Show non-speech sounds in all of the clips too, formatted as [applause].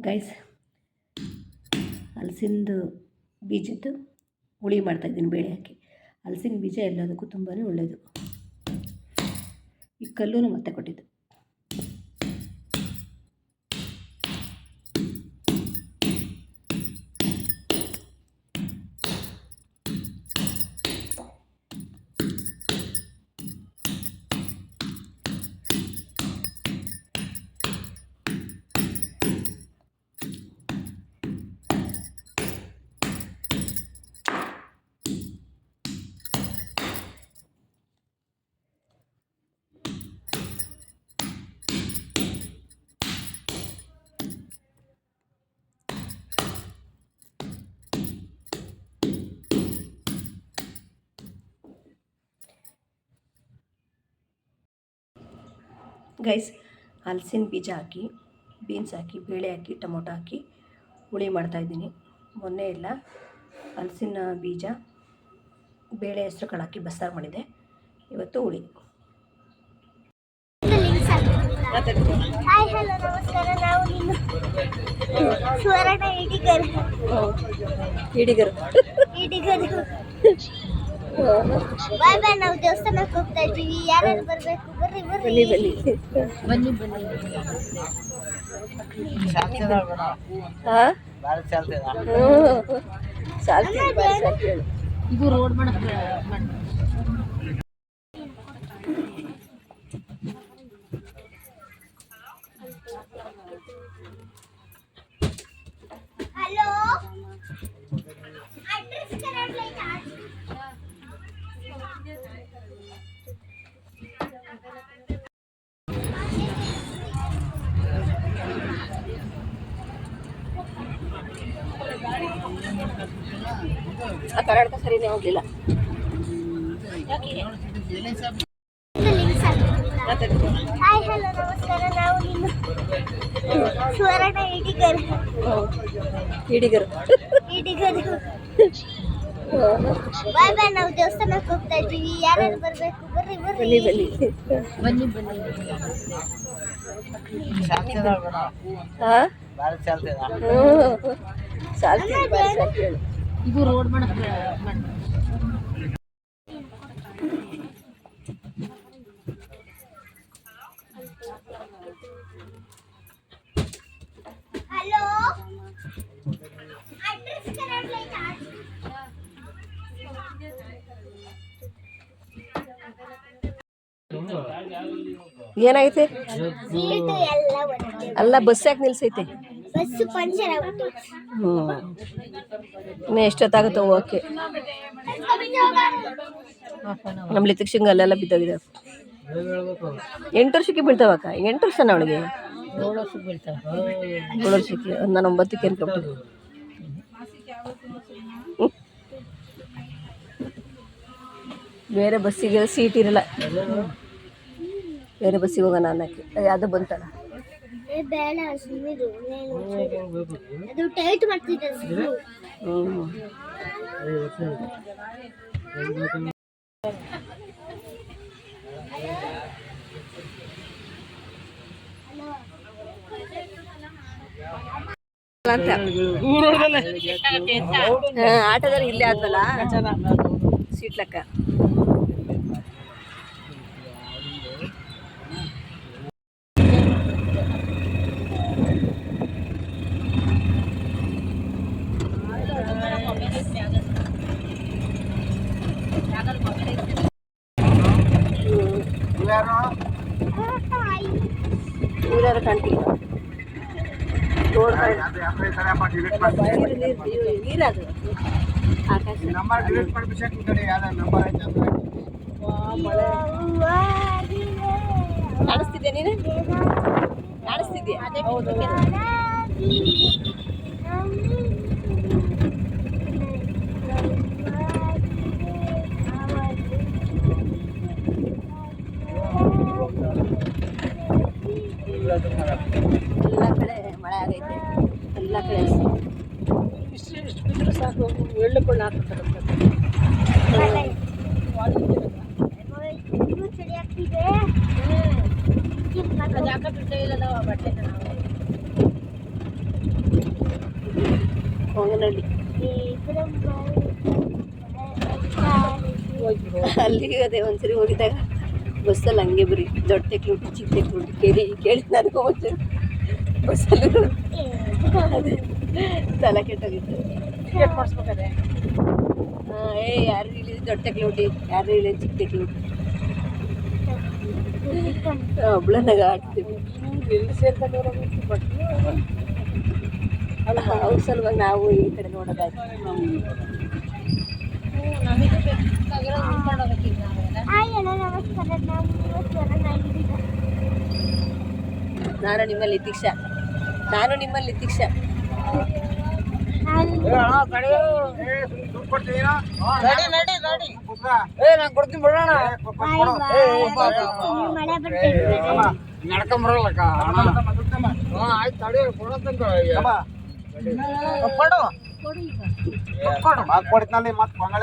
Guys ಹಲಸಿಂದು ಬೀಜದ್ದು ಹುಳಿ ಮಾಡ್ತಾಯಿದ್ದೀನಿ ಬೇಳೆ ಹಾಕಿ. ಹಲಸಿನ ಬೀಜ ಎಲ್ಲದಕ್ಕೂ ತುಂಬಾ ಒಳ್ಳೆಯದು ಈ ಕಲ್ಲೂ ಮತ್ತೆ ಕೊಟ್ಟಿದ್ದು. ಗೈಸ್ ಹಲಸಿನ ಬೀಜ ಹಾಕಿ ಬೀನ್ಸ್ ಹಾಕಿ ಬೇಳೆ ಹಾಕಿ ಟೊಮೊಟೊ ಹಾಕಿ ಹುಳಿ ಮಾಡ್ತಾಯಿದ್ದೀನಿ ಮೊನ್ನೆ ಎಲ್ಲ ಹಲಸಿನ ಬೀಜ ಬೇಳೆ ಹೆಸರು ಕಾಳು ಹಾಕಿ ಬಸ್ಸಾರು ಮಾಡಿದೆ. ಇವತ್ತು ಹುಳಿ. ಹಾಯ್ ಹಲೋ ನಮಸ್ಕಾರ. ನಾವು ನಿಮ್ಮ ಸುವರ್ಣ ಇಡಿಗರ್ ಹಿಡಿಗರು. ಇಡಿಗರ್ ಬಾಯ್ ಬಾಯ್ ನಾವು ದೇವಸ್ಥಾನಕ್ಕೆ ಹೋಗ್ತಾ ಇದ್ದೀವಿ. ಯಾರು ಬರ್ಬೇಕು? ಬರ್ರಿ ಬರ್ರಿ. ಬನ್ನಿ ಬನ್ನಿ. ಬನ್ನಿ ಬನ್ನಿ. ಇದು ರೋಡ್ ಮಾಡಕ್ಕೆ ಹಲೋ ಅಡ್ರೆಸ್ ಕರೆಕ್ಟ್ ಆಯ್ತಾ ಆ ಕನ್ನಡಕ ಸರಿನೇ ಹೋಗ್ಲಿಲ್ಲ. ಹಾಯ್ ಹಲೋ ನಮಸ್ಕಾರ. ನಾವು ನಿಮ್ಮ ಸುವರ್ಣ ಇಡಿಗರ್ ಹಿಡಿಗರು ಇಡಿಗರ್ ಬಾಯ್ ಬಾಯ್ ನಾವು ದೇವಸ್ಥಾನಕ್ಕೆ ಹೋಗ್ತಾ ಇದ್ದೀವಿ. ಯಾರ್ಯಾರು ಬರ್ಬೇಕು? ಬರ್ರಿ ಬನ್ನಿ ಬನ್ನಿ. ಬನ್ನಿ ಬನ್ನಿ. ಹಾಂ ಇದು ರೋಡ್ ಮಾಡಕ್ಕೆ ಹಲೋ ಅಡ್ರೆಸ್ ಕರೆಕ್ಟ್ ಆಯ್ತಾ ಏನಾಗೈತೆ ಎಲ್ಲ ಅಲ್ಲ ಬಸ್ ಯಾಕೆ ನಿಲ್ಸೈತೆ? ಬಸ್ ಪಂಚರ್ ಆಗ್ಬಿಟ್ಟು ಹ್ಞೂ ಇನ್ನು ಎಷ್ಟೊತ್ತಾಗುತ್ತೆ ಓಕೆ ನಮ್ಮ ಲಿತಿಕ್ಷಂಗೆ ಅಲ್ಲೆಲ್ಲ ಬಿದ್ದೋಗಿದೆ. ಎಂಟು ವರ್ಷಕ್ಕೆ ಬೀಳ್ತಾವಕ್ಕ? ಎಂಟು ವರ್ಷನ ಅವಳಿಗೆ? ಏಳು ವರ್ಷಕ್ಕೆ. ನಾನು ಒಂಬತ್ತಕ್ಕೆ ಅನ್ಕೊಬಿಟ್ಟು ಬೇರೆ ಬಸ್ಸಿಗೆ ಸೀಟ್ ಇರಲ್ಲ. ಬೇರೆ ಬಸ್ಸಿಗೆ ಹೋಗೋಣ ಅನ್ನಕ್ಕೆ. ಅದು ಬಂತಲ್ಲ. ಬೇಡ ಅದು ಟೈಟ್ ಮಾಡ್ತಿದ್ದೆ ಆಟೋದಲ್ಲಿ ಇಲ್ಲೇ ಆದ್ವಲ್ಲ? ಸೀಟ್ಲಕ್ಕ. ನೀರಾರು ಕಾಣ್ತಿಲ್ಲ ರೋಡ್ ನೀರದು ಆಕಾಶ ಕಾಣಿಸ್ತಿದ್ಯಾ ನೀನು ಕಾಣಿಸ್ತಿದ್ಯಾ ಎಲ್ಲ ಕಡೆ ಮಳೆ ಆಗೈತೆ. ಎಲ್ಲ ಕಡೆ ಇಷ್ಟು ಇಷ್ಟು ಬಿದ್ದರೂ ಸಾಕು ಹಾಕ್ತಾರೆ ಇಲ್ಲ ನಾವು. ಬಟ್ಟೆ ಹೊಂಗನಹಳ್ಳಿ ಅಲ್ಲಿಗೆ ಅದೇ ಒಂದ್ಸರಿ ಹೋಗಿದ್ದಾಗ ಬಸ್ಸಲ್ಲಿ ಹಂಗೆ ಬರೀ ದೊಡ್ಡ ತೆಕ್ಲುಂಟು ಚಿಕ್ಕ ತೆಕ್ಲುಂಟು ಕೇಳಿ ಕೇಳಿ ನನಗೂ ಒಂಚೂರು ಬಸ್ಸಲ್ಲಿ ಅದೇ ತಲೆ ಕೆಟ್ಟೋಗಿತ್ತು. ಹಾಂ ಏ ಯಾರು ಇಳಿದು ದೊಡ್ಡ ತೆಕ್ಲುಂಟಿ ಯಾರು ಇಳಿದು ಚಿಕ್ಕ ತೆಕ್ಲುಂಟಿ ಒಬ್ಳನ್ನಾಗ ಆಡ್ತೀವಿ ಅವ್ರ ಸಲುವಾಗಿ ನಾವು ಈ ಕಡೆ ನೋಡೋದಾಯ್ತು. ನಮಸ್ಕಾರ ನಾವು ನಾನು ನಿಮ್ಮಲ್ಲಿ ದೀಕ್ಷಾ ನಾನು ನಿಮ್ಮಲ್ಲಿ ದೀಕ್ಷಾ ಮಳೆ ಬರ್ತಿದೆ ನಡ್ಕೊಂಬರಲ್ಲಕ್ಕ ಆಯ್ತು ತಡಿ ಕೊಡ್ತಾನಲ್ಲಿ ಮತ್ತೆ ಬಂಗಾಳ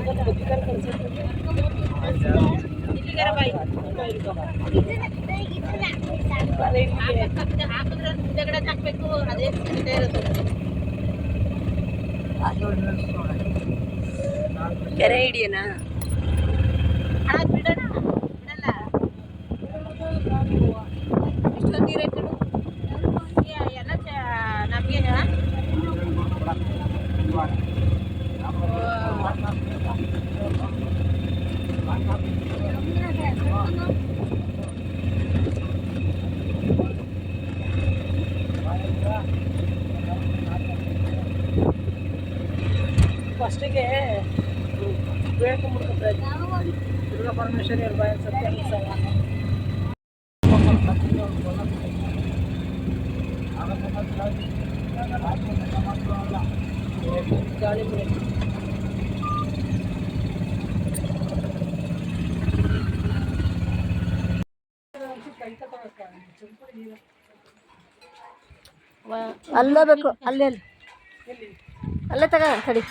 ಬಂಡವಾಳ ಕೊಟ್ಟಿಲ್ಲ ನನಗೆ ಬಿಟ್ಟು ಮಂಗಳದಂಗ ಡ್ರೈವರ್ ಅಕ್ಕ ಕೆರೆ ಹಿಡಿಯನಾ ಇಷ್ಟೊಂದು ಫಸ್ಟಿಗೆ ಬೇಡ್ಕೊಂಡ್ಬಿಡ್ತಾರೆ ದುರ್ಗಾ ಪರಮೇಶ್ವರಿ ಅವ್ರ ಬಾಯ ಸತ್ಯ ಗಾಳಿ ಬಿಡಿ ಅಲ್ಲೇ ಬೇಕು ಅಲ್ಲೇ ತಗ ತಡಿ.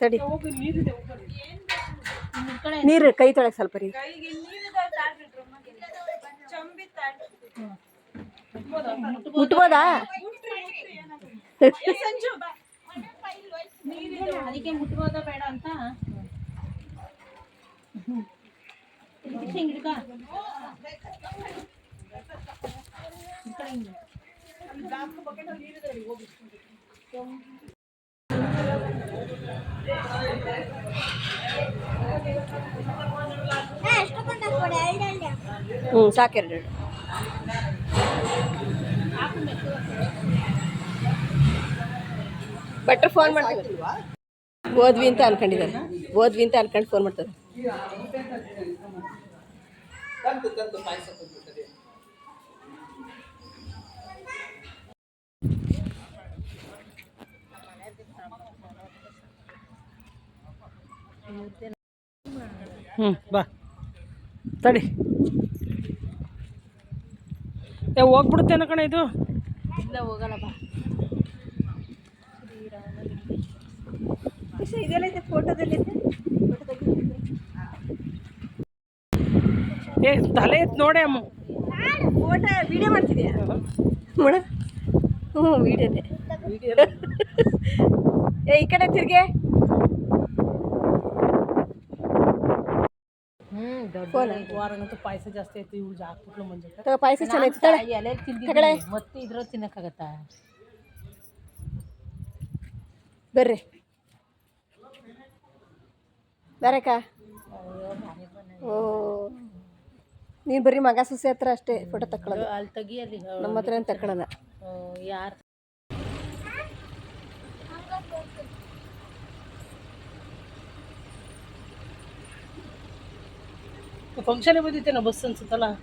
ತಡಿ. ನೀರು ಕೈ ತೊಳಕ್ ಸ್ವಲ್ಪ ರೀ. ಮುಟ್ಬೋದಾ? [laughs] ಅದಕ್ಕೆ ಮುಟ್ಬೋದ ಬೇಡ ಅಂತ. ಇದಕ್ಕೆ ಹ್ಞೂ ಸಾಕೆರಡು ಭಟ್ರು ಫೋನ್ ಮಾಡ್ತೀವಿ ಓದ್ವಿ ಅಂತ ಅನ್ಕೊಂಡಿದ್ದಾರೆ. ಓದ್ವಿ ಅಂತ ಅನ್ಕೊಂಡು ಫೋನ್ ಮಾಡ್ತಾರೆ. ಹ್ಞೂ ಬಾ. ತಡಿ. ಏ ಹೋಗ್ಬಿಡುತ್ತೇನ ಕಣ ಇದು? ಇಲ್ಲ ಹೋಗಲ್ಲ ಬಾ. ಇದೆಲ್ಲೈತೆ ಫೋಟೋದಲ್ಲೈತೆ ಏ ತಲೆ ಇತ್ತು ನೋಡಿ ಅಮ್ಮ. ಫೋಟೋ ವಿಡಿಯೋ ಮಾಡ್ತಿದ್ಯಾ? ನೋಡ ಹ್ಞೂ ವಿಡಿಯೋನೇ. ಏ ಈ ಕಡೆ ತಿರ್ಗೆ ಹ್ಮ್ ದೊಡ್ಡ ಫೋನ್ ವಾರಂಗಂತೂ ಪಾಯಸ ಜಾಸ್ತಿ ಐತಿ ಇವ್ಳು ಹಾಕ್ಬಿಟ್ಲು ಮಂಜಕ್ಕ. ತಗೋ ಪಾಯಸ ಚೆನ್ನಾಗಿ ತಳೆ ಎಲೆ ತಗಳೆ. ಮತ್ತೆ ಇದ್ರ ತಿನ್ನಕ್ಕಾಗತ್ತ? ಬರ್ರಿ. ಬರಕ ಓ. ನೀನು ಬರೀ ಮಗ ಸೊಸೆ ಹತ್ರ ಅಷ್ಟೇ ಫೋಟೋ ತಕ್ಕೊಳ್ಳೋದು ಅಲ್ಲಿ ತೆಗಿ ಅಲ್ಲಿ. ನಮ್ಮ ಹತ್ರ ಏನು ತಕ್ಕೊಳ್ಳಲ್ಲ ಯಾರು ಫಂಕ್ಷನ್ ಬಂದಿತ್ತೇನೋ ಬಸ್ ಅನ್ಸುತ್ತಲ್ಲ?